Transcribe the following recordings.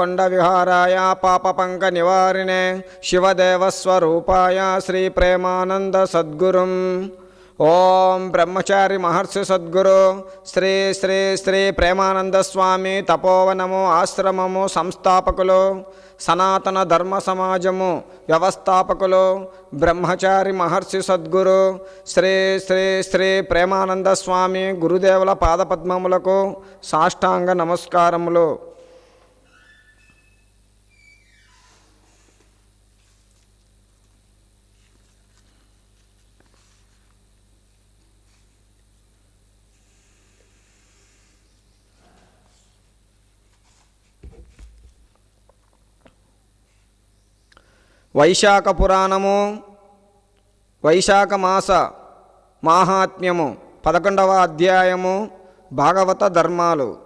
కొండ విహారాయ పాపపంక నివారిణే శివదేవస్వరూపాయ శ్రీ ప్రేమానంద సద్గురుం. ఓం బ్రహ్మచారి మహర్షి సద్గురు. శ్రీ శ్రీ శ్రీ ప్రేమానంద స్వామి తపోవనము ఆశ్రమము సంస్థాపకులు. సనాతన ధర్మ సమాజము వ్యవస్థాపకులు. బ్రహ్మచారి మహర్షి సద్గురు. శ్రీ శ్రీ శ్రీ ప్రేమానంద స్వామి గురుదేవుల పాదపద్మములకు సాష్టాంగ నమస్కారములు. వైశాఖ పురాణము వైశాఖ మాస మాహాత్మ్యము పదకొండవ అధ్యాయము భాగవత ధర్మాలు.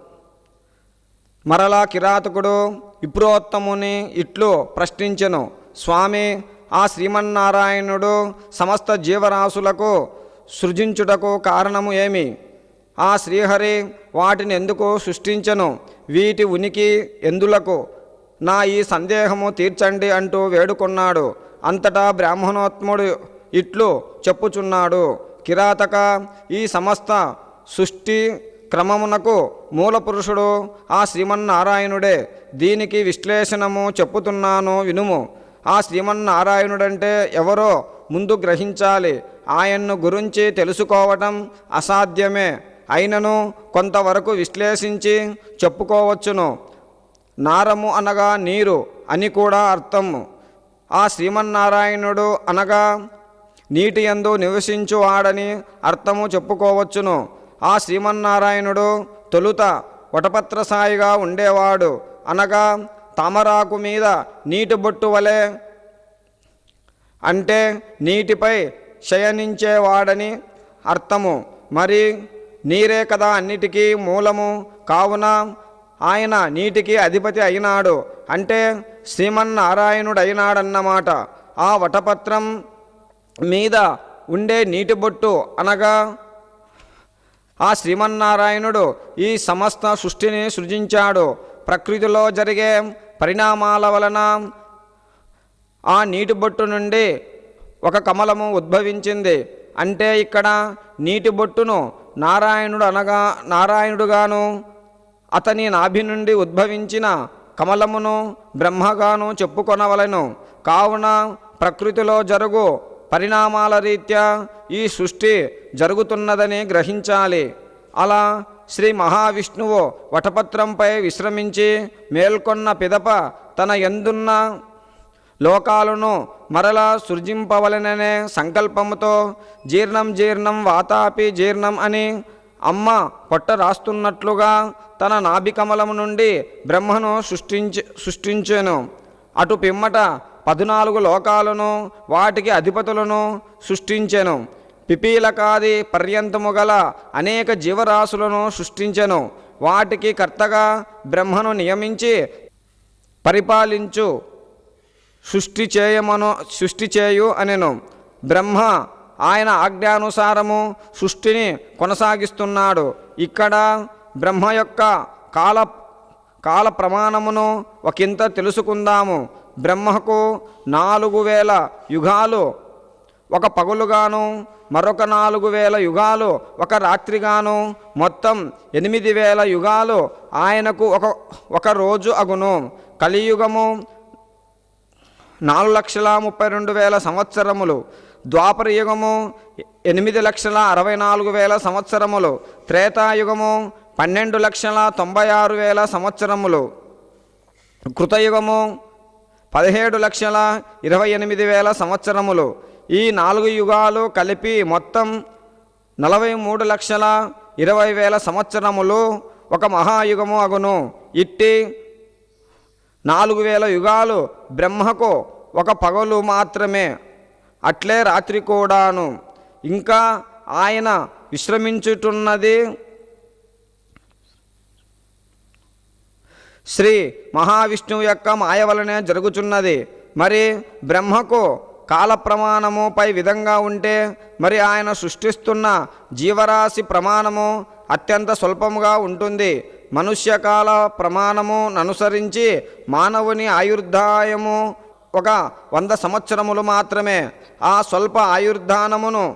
మరలా కిరాతకుడు విప్రోత్తముని ఇట్లు ప్రశ్నించెను స్వామి ఆ శ్రీమన్నారాయణుడు సమస్త జీవరాశులకు సృజించుటకు కారణము ఏమి? ఆ శ్రీహరి వాటిని ఎందుకు సృష్టించను? వీటి ఉనికి ఎందులకు? నా ఈ సందేహము తీర్చండి అంటూ వేడుకున్నాడు. అంతటా బ్రాహ్మణోత్ముడు ఇట్లు చెప్పుచున్నాడు. కిరాతక ఈ సమస్త సృష్టి క్రమమునకు మూల పురుషుడు ఆ శ్రీమన్నారాయణుడే దీనికి విశ్లేషణము చెప్పుతున్నాను వినుము. ఆ శ్రీమన్నారాయణుడంటే ఎవరో ముందు గ్రహించాలి. ఆయన్ను గురించి తెలుసుకోవటం అసాధ్యమే. అయినను కొంతవరకు విశ్లేషించి చెప్పుకోవచ్చును. నారము అనగా నీరు అని కూడా అర్థము. ఆ శ్రీమన్నారాయణుడు అనగా నీటి ఎందు నివసించువాడని అర్థము చెప్పుకోవచ్చును. ఆ శ్రీమన్నారాయణుడు తొలుత వటపత్రసాయిగా ఉండేవాడు. అనగా తామరాకు మీద నీటి బొట్టు వలె అంటే నీటిపై శయనించేవాడని అర్థము. మరి నీరే కదా అన్నిటికీ మూలము. కావున ఆయన నీటికి అధిపతి అయినాడు. అంటే శ్రీమన్నారాయణుడైనాడన్నమాట. ఆ వటపత్రం మీద ఉండే నీటి బొట్టు అనగా ఆ శ్రీమన్నారాయణుడు ఈ సమస్త సృష్టిని సృజించాడు. ప్రకృతిలో జరిగే పరిణామాల వలన ఆ నీటి బొట్టు నుండి ఒక కమలము ఉద్భవించింది. అంటే ఇక్కడ నీటి బొట్టును నారాయణుడు అనగా నారాయణుడుగాను అతని నాభి నుండి ఉద్భవించిన కమలమును బ్రహ్మగాను చెప్పుకొనవలెను. కావున ప్రకృతిలో జరుగు పరిణామాల రీత్యా ఈ సృష్టి జరుగుతున్నదని గ్రహించాలి. అలా శ్రీ మహావిష్ణువు వటపత్రంపై విశ్రమించి మేల్కొన్న పిదప తన ఎందున్న లోకాలను మరలా సృజింపవలననే సంకల్పముతో జీర్ణం జీర్ణం వాతాపి జీర్ణం అని అమ్మ పొట్ట రాస్తున్నట్లుగా తన నాభికమలము నుండి బ్రహ్మను సృష్టించి సృష్టించెను. అటు పిమ్మట పద్నాలుగు లోకాలను వాటికి అధిపతులను సృష్టించెను. పిపీలకాది పర్యంతము గల అనేక జీవరాశులను సృష్టించెను. వాటికి కర్తగా బ్రహ్మను నియమించి పరిపాలించు సృష్టి చేయమను సృష్టి చేయు అనెను. బ్రహ్మ ఆయన ఆజ్ఞానుసారము సృష్టిని కొనసాగిస్తున్నాడు. ఇక్కడ బ్రహ్మ యొక్క కాల కాల ప్రమాణమును ఒకంత తెలుసుకుందాము. బ్రహ్మకు నాలుగు వేల యుగాలు ఒక పగులుగాను మరొక నాలుగు వేల యుగాలు ఒక రాత్రిగాను మొత్తం ఎనిమిది వేల యుగాలు ఆయనకు ఒక ఒక రోజు అగును. కలియుగము నాలుగు లక్షల ముప్పై రెండు వేల సంవత్సరములు. ద్వాపర యుగము ఎనిమిది లక్షల అరవై నాలుగు వేల సంవత్సరములు త్రేతాయుగము పన్నెండు లక్షల తొంభై ఆరు వేల సంవత్సరములు కృతయుగము పదిహేడు లక్షల ఇరవై ఎనిమిది వేల సంవత్సరములు. ఈ నాలుగు యుగాలు కలిపి మొత్తం నలభై మూడు లక్షల ఇరవై వేల సంవత్సరములు ఒక మహాయుగము అగును. ఇట్టి నాలుగు వేల యుగాలు బ్రహ్మకు ఒక పగలు మాత్రమే. అట్లే రాత్రి కూడాను. ఇంకా ఆయన విశ్రమించుతున్నది శ్రీ మహావిష్ణువు యొక్క మాయ వలనే జరుగుచున్నది. మరి బ్రహ్మకు కాల ప్రమాణము పై విధంగా ఉంటే మరి ఆయన సృష్టిస్తున్న జీవరాశి ప్రమాణము అత్యంత స్వల్పముగా ఉంటుంది. మనుష్యకాల ప్రమాణము అనుసరించి మానవుని ఆయుర్దాయము ఒక వంద సంవత్సరములు మాత్రమే. ఆ స్వల్ప ఆయుర్ధానమును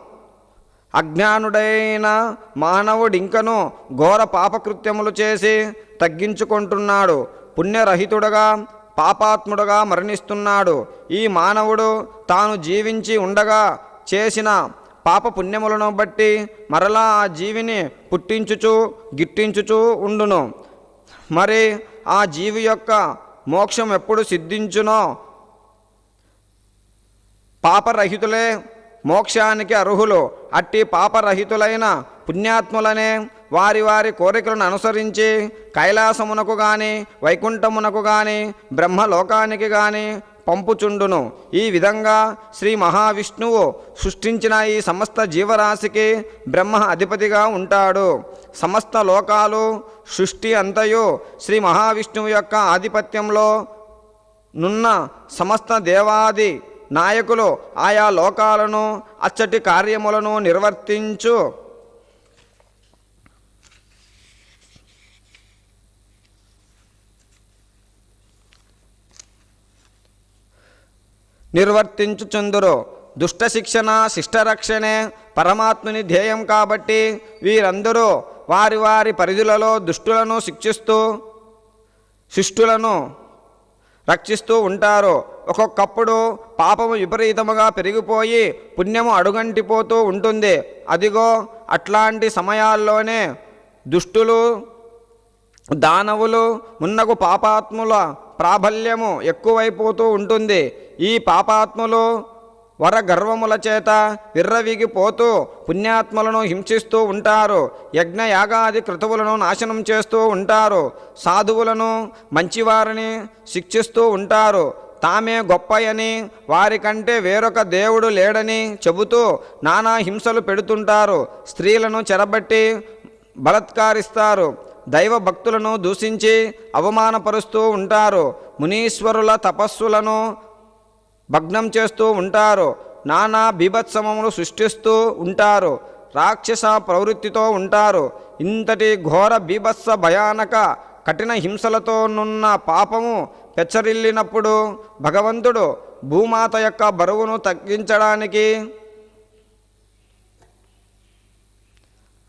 అజ్ఞానుడైన మానవుడింకను ఘోర పాపకృత్యములు చేసి తగ్గించుకుంటున్నాడు. పుణ్యరహితుడుగా పాపాత్ముడుగా మరణిస్తున్నాడు. ఈ మానవుడు తాను జీవించి ఉండగా చేసిన పాప పుణ్యములను బట్టి మరలా ఆ జీవిని పుట్టించుచు గిట్టించుచు ఉండును. మరి ఆ జీవి యొక్క మోక్షం ఎప్పుడు సిద్ధించునో పాపరహితులే మోక్షానికి అర్హులు. అట్టి పాపరహితులైన పుణ్యాత్ములనే వారి వారి కోరికలను అనుసరించి కైలాసమునకు గాని వైకుంఠమునకు గాని బ్రహ్మలోకానికి గాని పంపుచుండును. ఈ విధంగా శ్రీ మహావిష్ణువు సృష్టించిన ఈ సమస్త జీవరాశికి బ్రహ్మ అధిపతిగా ఉంటాడు. సమస్త లోకాలు సృష్టి అంతయు శ్రీ మహావిష్ణువు యొక్క ఆధిపత్యంలో నున్న సమస్త దేవాది నాయకులు ఆయా లోకాలను అచ్చటి కార్యములను నిర్వర్తించు. నిర్వర్తించుచుందురు. దుష్ట శిక్షణ శిష్టరక్షణే పరమాత్ముని ధ్యేయం కాబట్టి వీరందరూ వారి వారి పరిధులలో దుష్టులను శిక్షిస్తూ శిష్టులను రక్షిస్తూ ఉంటారు. ఒక్కొక్కప్పుడు పాపము విపరీతముగా పెరిగిపోయి పుణ్యము అడుగంటిపోతూ ఉంటుంది. అదిగో అట్లాంటి సమయాల్లోనే దుష్టులు దానవులు మున్నగు పాపాత్ముల ప్రాబల్యము ఎక్కువైపోతూ ఉంటుంది. ఈ పాపాత్ములు వర గర్వముల చేత విర్రవిగిపోతూ పుణ్యాత్ములను హింసిస్తూ ఉంటారు. యజ్ఞ యాగాది క్రతువులను నాశనం చేస్తూ ఉంటారు. సాధువులను మంచివారిని శిక్షిస్తూ ఉంటారు. తామే గొప్పయని వారికంటే వేరొక దేవుడు లేడని చెబుతూ నానా హింసలు పెడుతుంటారు. స్త్రీలను చెరబట్టి బలత్కారిస్తారు. దైవ భక్తులను దూషించి అవమానపరుస్తూ ఉంటారు. మునీశ్వరుల తపస్సులను భగ్నం చేస్తూ ఉంటారు. నానా బీభత్సమములు సృష్టిస్తూ ఉంటారు. రాక్షస ప్రవృత్తితో ఉంటారు. ఇంతటి ఘోర బీభత్స భయానక కఠిన హింసలతో నున్న పాపము పెచ్చరిల్లినప్పుడు భగవంతుడు భూమాత యొక్క బరువును తగ్గించడానికి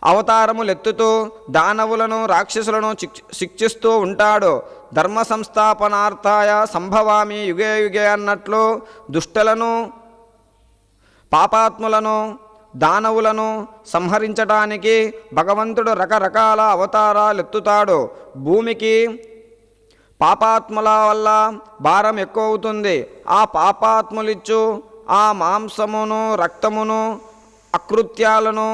అవతారములెత్తుతూ దానవులను రాక్షసులను శిక్షిస్తూ ఉంటాడు. ధర్మ సంస్థాపనార్థాయ సంభవామి యుగే యుగే అన్నట్లు దుష్టలను పాపాత్ములను దానవులను సంహరించడానికి భగవంతుడు రకరకాల అవతారాలెత్తుతాడు భూమికి పాపాత్ముల వల్ల భారం ఎక్కువ అవుతుంది ఆ పాపాత్ములిచ్చు ఆ మాంసమును రక్తమును అకృత్యాలను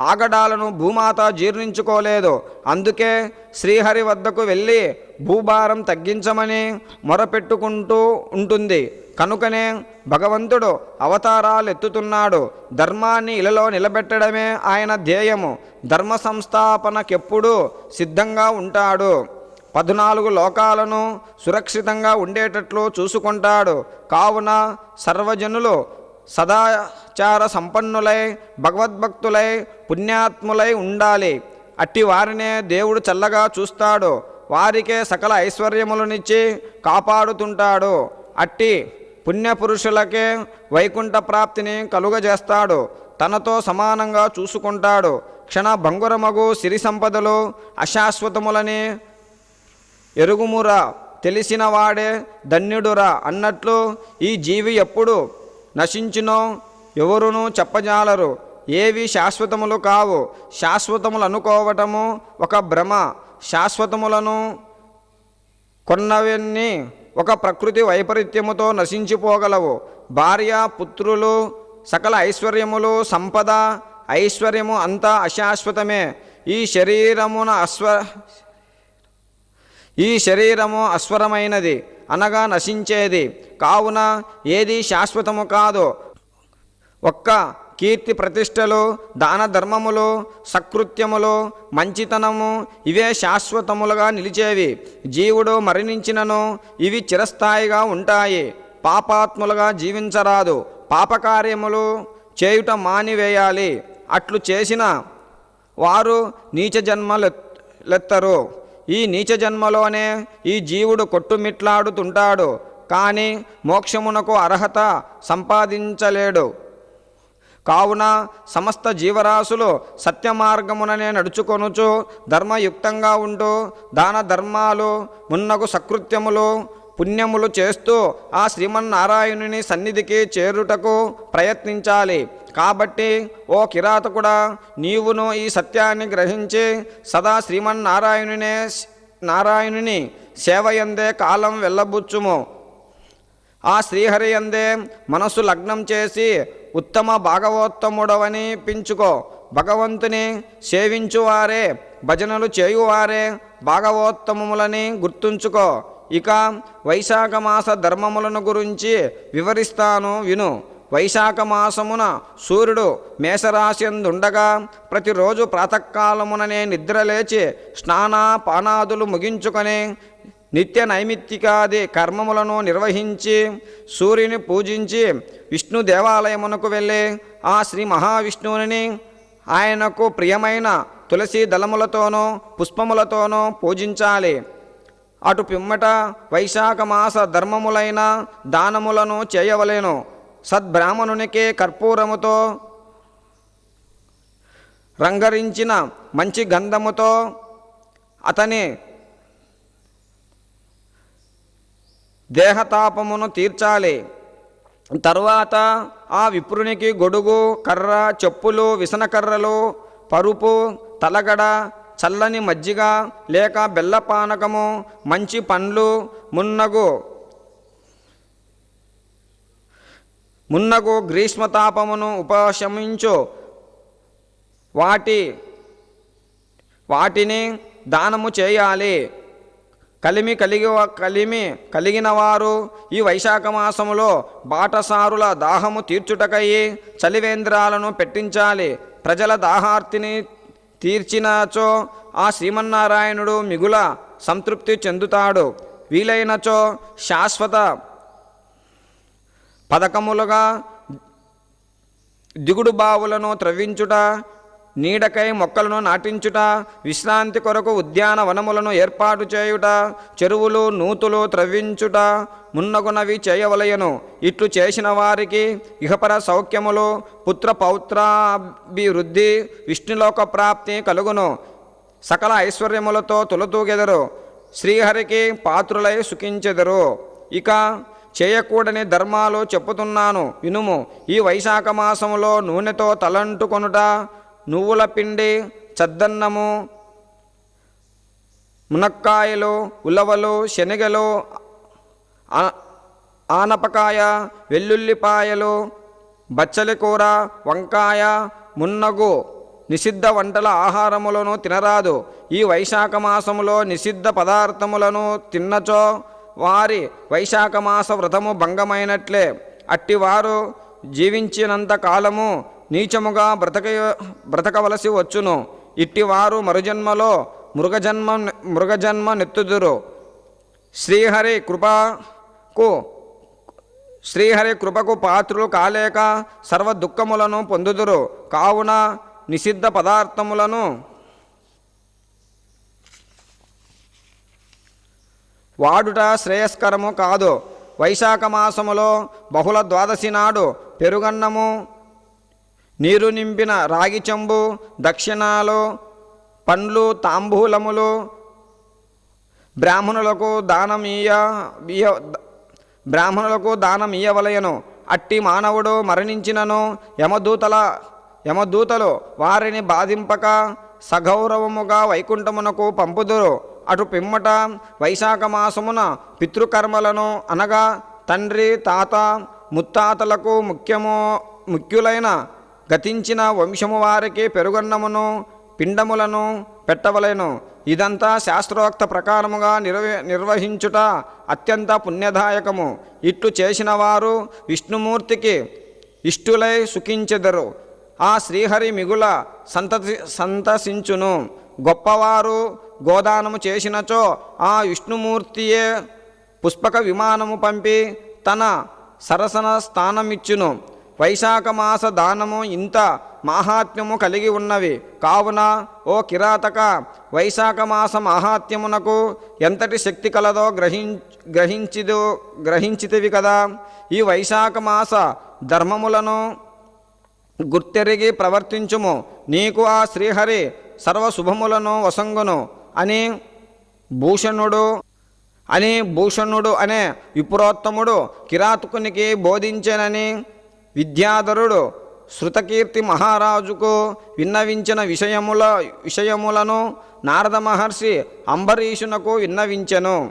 ఆగడాలను భూమాత జీర్ణించుకోలేదు. అందుకే శ్రీహరి వద్దకు వెళ్ళి భూభారం తగ్గించమని మొరపెట్టుకుంటూ ఉంటుంది. కనుకనే భగవంతుడు అవతారాలు ఎత్తుతున్నాడు ధర్మాన్ని ఇలలో నిలబెట్టడమే ఆయన ధ్యేయము. ధర్మ సంస్థాపనకెప్పుడూ సిద్ధంగా ఉంటాడు. పద్నాలుగు లోకాలను సురక్షితంగా ఉండేటట్లు చూసుకుంటాడు. కావున సర్వజనులు సదాచార సంపన్నులై భగవద్భక్తులై పుణ్యాత్ములై ఉండాలి. అట్టి వారినే దేవుడు చల్లగా చూస్తాడు. వారికే సకల ఐశ్వర్యములనిచ్చి కాపాడుతుంటాడు. అట్టి పుణ్యపురుషులకే వైకుంఠ ప్రాప్తిని కలుగజేస్తాడు. తనతో సమానంగా చూసుకుంటాడు. క్షణ భంగురమగు సిరి సంపదలు అశాశ్వతములని ఎరుగుమురా తెలిసినవాడే ధన్యుడురా అన్నట్లు ఈ జీవి ఎప్పుడు నశించునో ఎవరునూ చెప్పజాలరు. ఏవి శాశ్వతములు కావు. శాశ్వతములు అనుకోవటము ఒక భ్రమ. శాశ్వతములను కొన్నవన్నీ ఒక ప్రకృతి వైపరీత్యముతో నశించిపోగలవు. భార్య పుత్రులు సకల ఐశ్వర్యములు సంపద ఐశ్వర్యము అంతా అశాశ్వతమే. ఈ శరీరమున అశ్వ ఈ శరీరము అస్వరమైనది అనగా నశించేది. కావున ఏది శాశ్వతము కాదు. ఒక్క కీర్తి ప్రతిష్టలు దాన ధర్మములు సకృత్యములు మంచితనము ఇవే శాశ్వతములుగా నిలిచేవి. జీవుడు మరణించినను ఇవి చిరస్థాయిగా ఉంటాయి. పాపాత్ములుగా జీవించరాదు. పాపకార్యములు చేయుట మానివేయాలి. అట్లు చేసిన వారు నీచ జన్మలెత్తరు ఈ నీచ జన్మలోనే ఈ జీవుడు కొట్టుమిట్లాడుతుంటాడు కానీ మోక్షమునకు అర్హత సంపాదించలేడు. కావున సమస్త జీవరాశులు సత్యమార్గముననే నడుచుకొనుచు ధర్మయుక్తంగా ఉంటూ దాన ధర్మాలు మున్నగు సకృత్యములు పుణ్యములు చేస్తూ ఆ శ్రీమన్నారాయణుని సన్నిధికి చేరుటకు ప్రయత్నించాలి. కాబట్టి ఓ కిరాతకుడా నీవును ఈ సత్యాన్ని గ్రహించి సదా శ్రీమన్నారాయణునే నారాయణుని సేవయందే కాలం వెళ్ళబుచ్చుము. ఆ శ్రీహరి అందే మనస్సు లగ్నం చేసి ఉత్తమ భాగవోత్తముడవని పించుకో. భగవంతుని సేవించువారే భజనలు చేయువారే భాగవోత్తములని గుర్తుంచుకో. ఇక వైశాఖ మాస ధర్మములను గురించి వివరిస్తాను విను. వైశాఖ మాసమున సూర్యుడు మేషరాశిందుండగా ప్రతిరోజు ప్రాతకాలముననే నిద్రలేచి స్నాన పానాదులు ముగించుకొని నిత్య నైమిత్తికాది కర్మములను నిర్వహించి సూర్యుని పూజించి విష్ణు దేవాలయమునకు వెళ్ళి ఆ శ్రీ మహావిష్ణువుని ఆయనకు ప్రియమైన తులసి దళములతోనూ పుష్పములతోనూ పూజించాలి. అటు పిమ్మట వైశాఖ మాస ధర్మములైన దానములను చేయవలెను. సద్బ్రాహ్మణునికి కర్పూరముతో రంగరించిన మంచి గంధముతో అతని దేహతాపమును తీర్చాలి. తరువాత ఆ విప్రునికి గొడుగు కర్ర చెప్పులు విసనకర్రలు పరుపు తలగడ చల్లని మజ్జిగ లేక బెల్లపానకము మంచి పండ్లు మున్నగు మున్నగు గ్రీష్మతాపమును ఉపశమించు. వాటి వాటిని దానము చేయాలి. కలిమి కలిగి కలిమి కలిగిన వారు ఈ వైశాఖ మాసములో బాటసారుల దాహము తీర్చుటకయి చలివేంద్రాలను పెట్టించాలి. ప్రజల దాహార్తిని తీర్చినచో ఆ శ్రీమన్నారాయణుడు మిగుల సంతృప్తి చెందుతాడు. వీలైనచో శాశ్వత పథకములుగా దిగుడు బావులను త్రవ్వించుట నీడకై మొక్కలను నాటించుట విశ్రాంతి కొరకు ఉద్యానవనములను ఏర్పాటు చేయుట చెరువులు నూతులు త్రవ్వించుట మున్నగునవి చేయవలయను. ఇట్లు చేసిన వారికి ఇహపర సౌఖ్యములు పుత్ర పౌత్రాభివృద్ధి విష్ణులోక ప్రాప్తి కలుగును. సకల ఐశ్వర్యములతో తొలతూగెదరు. శ్రీహరికి పాత్రులై సుఖించెదరు. ఇక చేయకూడని ధర్మాలు చెప్పుతున్నాను. వినుము ఈ వైశాఖ మాసములో నూనెతో తలంటుకొనుట నువ్వుల పిండి చద్దన్నము మునక్కాయలు ఉలవలు శనగలు ఆనపకాయ వెల్లుల్లిపాయలు బచ్చలి కూర వంకాయ మున్నగు నిషిద్ధ వంటల ఆహారములను తినరాదు. ఈ వైశాఖ మాసములో నిషిద్ధ పదార్థములను తిన్నచో వారి వైశాఖ మాస వ్రతము భంగమైనట్లే. అట్టివారు జీవించినంత కాలము నీచముగా బ్రతక బ్రతకవలసి వచ్చును. ఇట్టివారు మరుజన్మలో మృగజన్మ మృగజన్మ నెత్తుదురు. శ్రీహరి కృపకు శ్రీహరి కృపకు పాత్రులు కాలేక సర్వ దుఃఖములను పొందుదురు. కావున నిషిద్ధ పదార్థములను వాడుట శ్రేయస్కరము కాదు. వైశాఖ మాసములో బహుళ ద్వాదశి నాడు పెరుగన్నము. నీరు నింపిన రాగి చెంబు దక్షిణాలు పండ్లు తాంబూలములు బ్రాహ్మణులకు దానం ఇయ్య బ్రాహ్మణులకు దానం ఇయ్యవలయను అట్టి మానవుడు మరణించినను యమదూతల యమదూతలు వారిని బాధింపక సగౌరవముగా వైకుంఠమునకు పంపుదురు. అటు పిమ్మట వైశాఖ మాసమున పితృకర్మలను అనగా తండ్రి తాత ముత్తాతలకు ముఖ్యము ముఖ్యులైన గతించిన వంశము వారికి పెరుగన్నమును పిండములను పెట్టవలెను. ఇదంతా శాస్త్రోక్త ప్రకారముగా నిర్వ నిర్వహించుట అత్యంత పుణ్యదాయకము. ఇట్లు చేసిన వారు విష్ణుమూర్తికి ఇష్టులై సుఖించెదరు. ఆ శ్రీహరి మిగుల సంతతి సంతసించును. గొప్పవారు గోదానము చేసినచో ఆ విష్ణుమూర్తియే పుష్పక విమానము పంపి తన సరసన స్థానమిచ్చును. వైశాఖ మాస దానము ఇంత మాహాత్మ్యము కలిగి ఉన్నవి. కావున ఓ కిరాతక వైశాఖ మాస మాహాత్మ్యమునకు ఎంతటి శక్తి కలదో గ్రహిం గ్రహించిదో గ్రహించితివి కదా. ఈ వైశాఖ మాస ధర్మములను గుర్తెరిగి ప్రవర్తించుము. నీకు ఆ శ్రీహరి సర్వశుభములను వసంగును అని భూషణుడు అని భూషణుడు అనే విపురోత్తముడు కిరాతకునికి బోధించెనని విద్యాధరుడు శృతకీర్తి మహారాజుకు విన్నవించిన విషయముల విషయములను నారద మహర్షి అంబరీషునకు విన్నవించెను.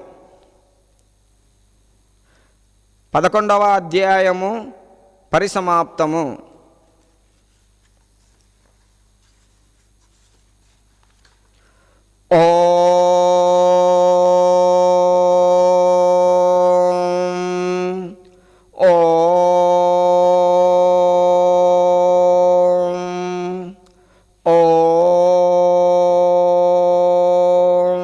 పదకొండవ అధ్యాయము పరిసమాప్తము. ఓం ఓం ఓం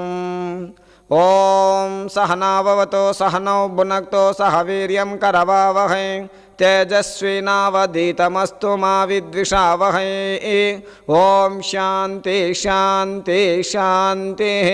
ఓం సహనావతో సహనౌ భునక్తో సహ వీర్యం కరవావహై तेजस्विनावधीतमस्तु मा वह ॐ शांति शांति शान्तिः।